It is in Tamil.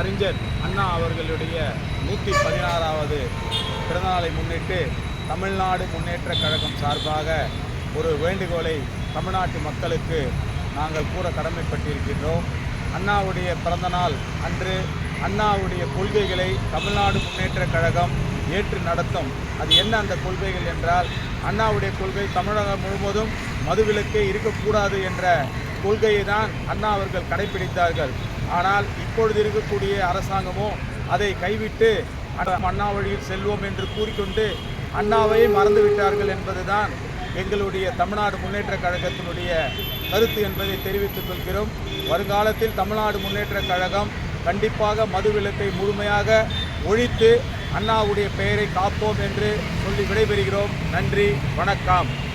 அறிஞர் அண்ணா அவர்களுடைய நூற்றி பதினாறாவது பிறந்தநாளை முன்னிட்டு தமிழ்நாடு முன்னேற்ற கழகம் சார்பாக ஒரு வேண்டுகோளை தமிழ்நாட்டு மக்களுக்கு நாங்கள் கூற கடமைப்பட்டிருக்கின்றோம். அண்ணாவுடைய பிறந்தநாள் அன்று அண்ணாவுடைய கொள்கைகளை தமிழ்நாடு முன்னேற்ற கழகம் ஏற்று நடத்தும். அது என்ன அந்த கொள்கைகள் என்றால் அண்ணாவுடைய கொள்கை தமிழகம் முழுவதும் மதுவிலக்கே இருக்கக்கூடாது என்ற கொள்கையை தான் அண்ணா அவர்கள் கடைபிடித்தார்கள் ஆனால் இப்பொழுது இருக்கக்கூடிய அரசாங்கமோ அதை கைவிட்டு அண்ணா- வழியில் செல்வோம் என்று கூறிக்கொண்டு அண்ணாவை மறந்துவிட்டார்கள் என்பதுதான் எங்களுடைய தமிழ்நாடு முன்னேற்றக் கழகத்தினுடைய கருத்து என்பதை தெரிவித்துக் கொள்கிறோம். வருங்காலத்தில் தமிழ்நாடு முன்னேற்றக் கழகம் கண்டிப்பாக மதுவிலக்கை முழுமையாக ஒழித்து அண்ணாவுடைய பெயரை காப்போம் என்று சொல்லி விடைபெறுகிறோம். நன்றி வணக்கம்.